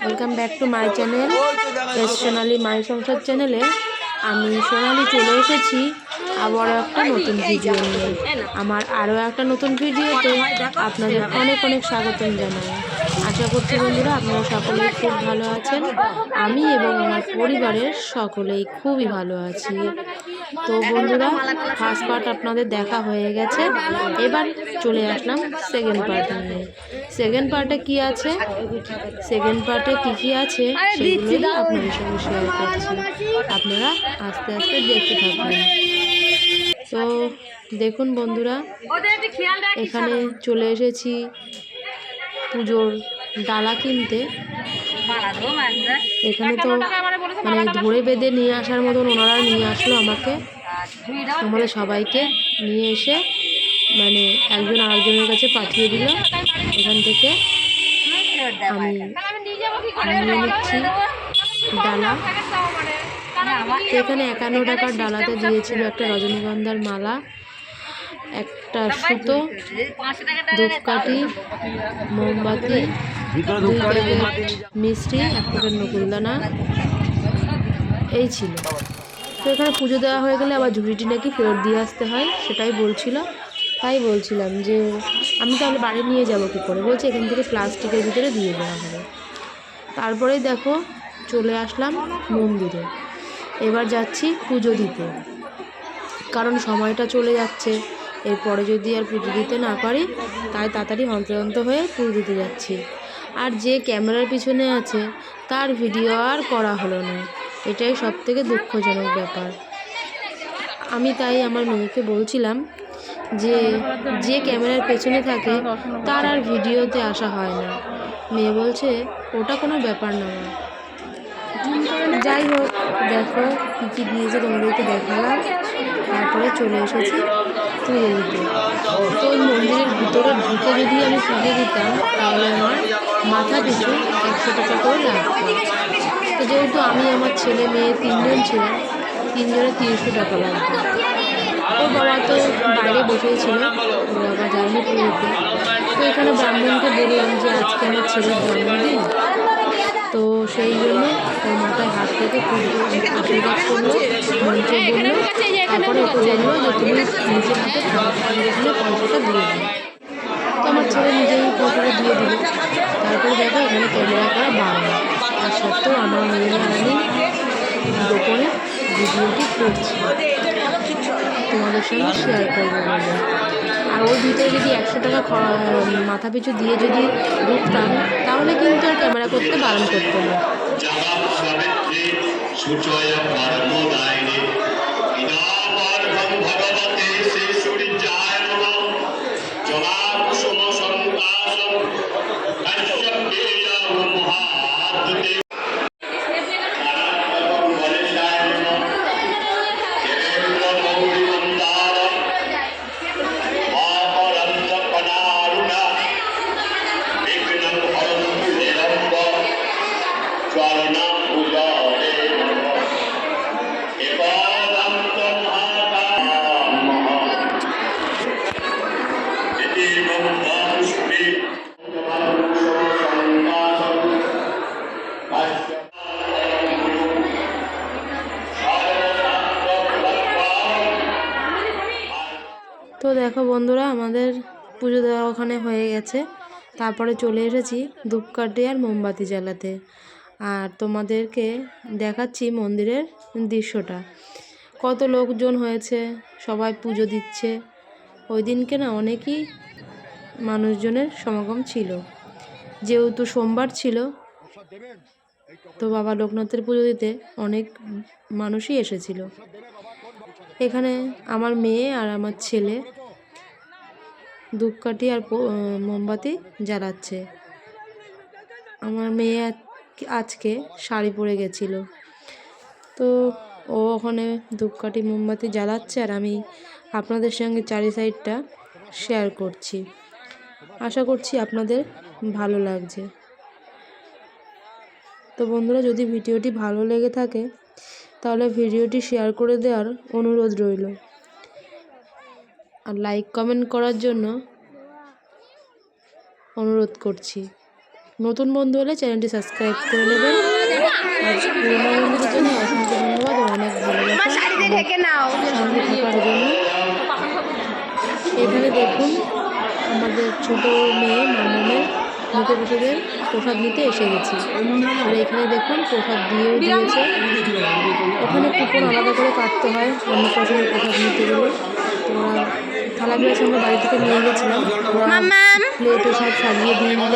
Welcome back to my channel S Sonali my Sansar চ্যানেলে আমি সোনালি চলে এসেছি আবারও একটা নতুন ভিডিও নিয়ে। আমার আরও একটা নতুন ভিডিওতে আপনাদের অনেক অনেক স্বাগতম জানাই। আশা করছি বন্ধুরা আপনারা সকলেই খুব ভালো আছেন। আমি এবং আমার পরিবারের সকলেই খুবই ভালো আছি। তো বন্ধুরা ফার্স্ট পার্ট আপনাদের দেখা হয়ে গেছে। এবার চলে আসলাম সেকেন্ড পার্ট নিয়ে। সেকেন্ড পার্টে কি আছে? সেকেন্ড পার্টে কি কি আছে? সেগুলোই আপনাদের সঙ্গে শেয়ার করছি। আপনারা আস্তে আস্তে দেখতে থাকবেন তো দেখুন বন্ধুরা, এখানে চলে এসেছি পুজোর ডালা কিনতে। এখানে তো মানে ধরে বেঁধে নিয়ে আসার মতন ওনারা নিয়ে আসলো আমাকে। আমাদের সবাইকে নিয়ে এসে মানে একজন আরেকজনের কাছে পাঠিয়ে দিল। এখান থেকে আমি নিয়ে নিচ্ছি ডালা। এখানে একান্ন টাকার ডালাতে দিয়েছিল একটা রজনীগন্ধার মালা। একটা সুতো, ধূপকাঠি, মোমবাতি দুই প্যাকেট মিষ্টি, এক প্যাকেট নকুলদানা, এই ছিল। তো এখানে পুজো দেওয়া হয়ে গেলে আবার ঝুড়িটি নাকি ফেরত দিয়ে আসতে হয়, সেটাই বলছিল। তাই বলছিলাম যে আমি তাহলে বাড়ি নিয়ে যাব কী করে? বলছে এখান থেকে প্লাস্টিকের ভিতরে দিয়ে দেওয়া হবে। তারপরেই দেখো চলে আসলাম মন্দিরে। এবার যাচ্ছি পুজো দিতে। কারণ সময়টা চলে যাচ্ছে। এরপরে যদি আর পুজো দিতে না পারি, তাই তাড়াতাড়ি হন্তদন্ত হয়ে পুজো দিতে যাচ্ছি। আর যে ক্যামেরার পিছনে আছে, তার ভিডিও আর করা হলো না। এটাই সব থেকে দুঃখজনক ব্যাপার। আমি তাই আমার মেয়েকে বলছিলাম যে যে ক্যামেরার পেছনে থাকে, তার আর ভিডিওতে আসা হয় না। মেয়ে বলছে, ওটা কোনো ব্যাপার না। যাই হোক, দেখো কী কী দিয়েছে তোমাদেরকে দেখালাম। তারপরে চলে এসেছি। পুজো দিতে তো ওই মন্দিরের ভিতরে ঢুকে যদি আমি পুজো দিতাম, তাহলে আমার মাথা পিছু একশো টাকা করে লাগতো তো যেহেতু আমি আমার ছেলে মেয়ে তিনজন ছিলাম, তিনজনে তিনশো টাকা লাগতো ওর বাবা তো বাইরে বসেই ছিল বাবা যায়নি পুজোতে। তো এখানে ব্রাহ্মণকে বললাম যে আজকে আমার ছেলের জন্মদিন। তো সেই জন্য ওর মাথায় হাত থেকে আশীর্বাদ করল মন্ত্র বলল তারপরে ওকে বলল যে তুমি নিজের হাতে পয়সাটা দিয়ে দাও তো আমার ছেলে নিজেই পয়সাটা দিয়ে দিল। তারপরে দেখো এখানে ক্যামেরা করা বাড়ানো আর সত্ত্বেও আমার মেয়ে আমি গোপনে ভিডিওটি করছি। তোমাদের সঙ্গে শেয়ার করব বলে। আর ওর ভিতরে যদি একশো টাকা মাথা পিছু দিয়ে যদি ঢুকতাম তাহলে কিন্তু আর ক্যামেরা করতে বারণ করতো না। দেখো বন্ধুরা, আমাদের পুজো দেওয়া ওখানে হয়ে গেছে। তারপরে চলে এসেছি ধূপকাঠি আর মোমবাতি জ্বালাতে। আর তোমাদেরকে দেখাচ্ছি মন্দিরের দৃশ্যটা। কত লোকজন হয়েছে, সবাই পুজো দিচ্ছে। ওই দিনকে না অনেকই মানুষজনের সমাগম ছিল। যেহেতু সোমবার ছিল, তো বাবা লোকনাথের পুজো দিতে অনেক মানুষই এসেছিল। এখানে আমার মেয়ে আর আমার ছেলে ধূপকাঠি আর মোমবাতি জ্বালাচ্ছে। আমার মেয়ে আজ- আজকে শাড়ি পরে গেছিল। তো ও ওখানে ধূপকাঠি, মোমবাতি জ্বালাচ্ছে আর আমি আপনাদের সঙ্গে চারি সাইডটা শেয়ার করছি। আশা করছি আপনাদের ভালো লাগছে। তো বন্ধুরা, যদি ভিডিওটি ভালো লেগে থাকে, তাহলে ভিডিওটি শেয়ার করে দেওয়ার অনুরোধ রইল। আর লাইক কমেন্ট করার জন্য অনুরোধ করছি। নতুন বন্ধু হলে চ্যানেলটি সাবস্ক্রাইব করে নেবেন। আর পুরোনো বন্ধুদের জন্য অসংখ্য ধন্যবাদ অনেক ভালোবাসা। এখানে দেখুন আমাদের ছোট মেয়ে মামনের মুখে বসেদের প্রসাদ নিতে এসে গেছি। আর এখানে দেখুন প্রসাদ দিয়েও দিয়েছে। ওখানে কুপন আলাদা করে কাটতে হয় অন্নপ্রাশনের প্রসাদ নিতে গেলে। তো ওরা থালা গ্লাস আমরা বাড়ি থেকে নিয়ে গেছিলাম প্লেটে সব সাজিয়ে দিয়ে দিল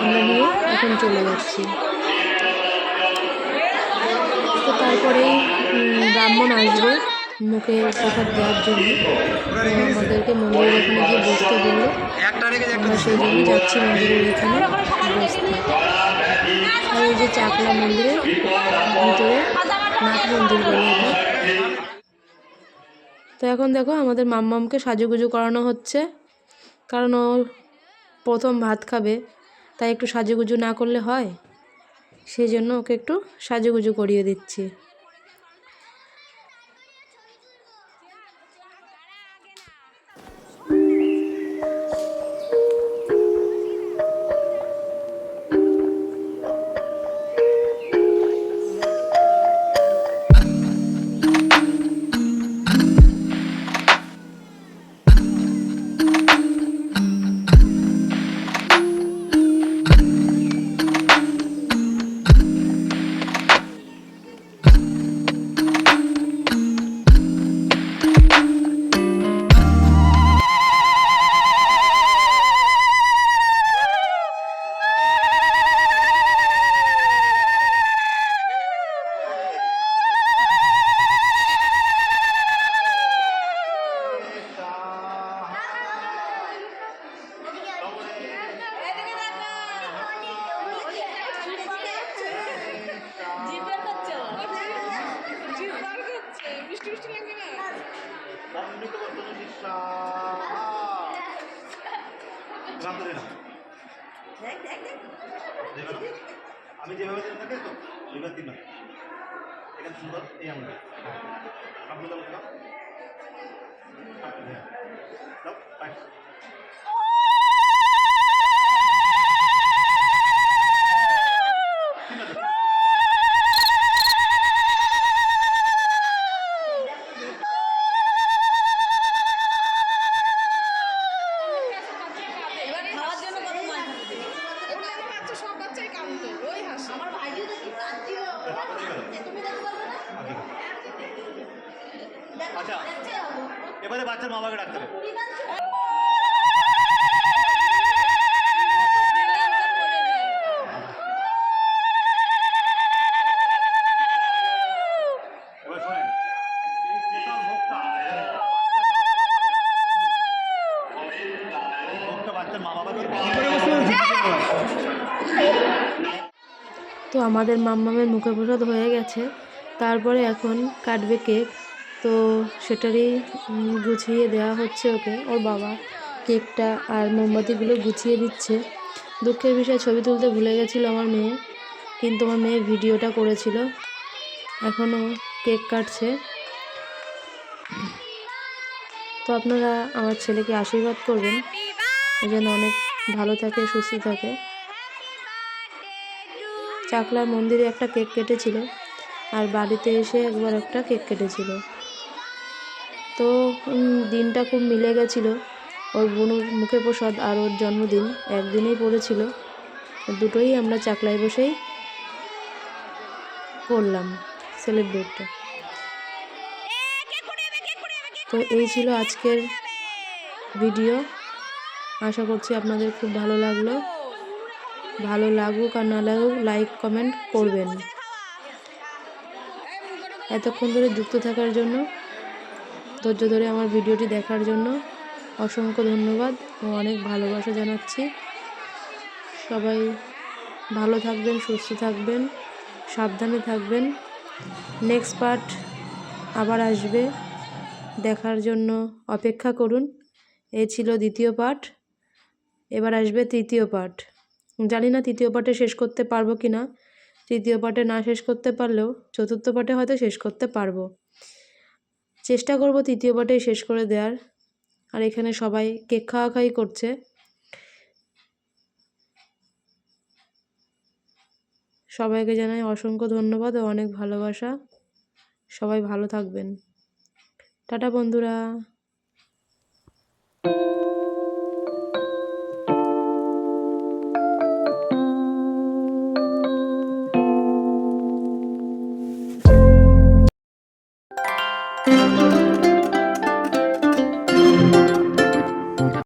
আমরা নিয়ে এখন চলে যাচ্ছি। তো তারপরেই ব্রাহ্মণ আসবে মুখে প্রসাদ দেওয়ার জন্য। আমাদেরকে মন্দিরের ওখানে গিয়ে বসতে বলল। আমরা সেই জন্য যাচ্ছি মন্দিরের এখানে বসতে। আর এই যে চাকলা মন্দিরের ভিতরে নাথ মন্দির বলে তো এখন দেখো আমাদের মাম্মামকে সাজুগুজু করানো হচ্ছে, কারণ ও প্রথম ভাত খাবে, তাই একটু সাজুগুজু না করলে হয়। সেই জন্য ওকে একটু সাজুগুজু করিয়ে দিচ্ছি। আমি যেভাবে দিলাম থাকে তো এবার তিনবার এখানে সুন্দর এই আমাদের আপনার দাও দাও দাও পাই খাওয়ার জন্য কত মাছ সব বাচ্চাই কাঁদতো ওই হাসি আমার ভাইজিও তো কি কাঁদছিল তুমি দেখতে পারবে না আচ্ছা এবারে বাচ্চার মা বাবাকে ডাকতে হবে। বাচ্চার মা বাবাকে আমাদের মাম্মামের মুখে প্রসাদ হয়ে গেছে। তারপরে এখন কাটবে কেক। তো সেটারই গুছিয়ে দেওয়া হচ্ছে ওকে। ওর বাবা কেকটা আর মোমবাতিগুলো গুছিয়ে দিচ্ছে। দুঃখের বিষয়ে, ছবি তুলতে ভুলে গেছিল আমার মেয়ে, কিন্তু আমার মেয়ে ভিডিওটা করেছিল। এখনও কেক কাটছে। তো আপনারা আমার ছেলেকে আশীর্বাদ করবেন। যেন অনেক ভালো থাকে, সুস্থ থাকে। চাকলার মন্দিরে একটা কেক কেটেছিল আর বাড়িতে এসে একবার একটা কেক কেটেছিল। তো দিনটা খুব মিলে গেছিল। ওর বোনুর মুখে প্রসাদ আর ওর জন্মদিন একদিনেই পড়েছিল। দুটোই আমরা চাকলায় বসেই করলাম সেলিব্রেটটা। তো এই ছিল আজকের ভিডিও। আশা করছি আপনাদের খুব ভালো লাগল। ভালো লাগুক আর না লাগুক লাইক কমেন্ট করবেন। এতক্ষণ ধরে যুক্ত থাকার জন্য, ধৈর্য ধরে আমার ভিডিওটি দেখার জন্য অসংখ্য ধন্যবাদ ও অনেক ভালোবাসা জানাচ্ছি। সবাই ভালো থাকবেন, সুস্থ থাকবেন, সাবধানে থাকবেন। নেক্সট পার্ট আবার আসবে, দেখার জন্য অপেক্ষা করুন। এ ছিল দ্বিতীয় পার্ট এবার আসবে তৃতীয় পার্ট জানি না তৃতীয় পার্টে শেষ করতে পারব কি না। তৃতীয় পার্টে না শেষ করতে পারলেও চতুর্থ পার্টে হয়তো শেষ করতে পারব। চেষ্টা করব তৃতীয় পার্টেই শেষ করে দেওয়ার আর এখানে সবাই কেক খাওয়া খাওয়াই করছে। সবাইকে জানাই অসংখ্য ধন্যবাদ ও অনেক ভালোবাসা। সবাই ভালো থাকবেন। টাটা বন্ধুরা।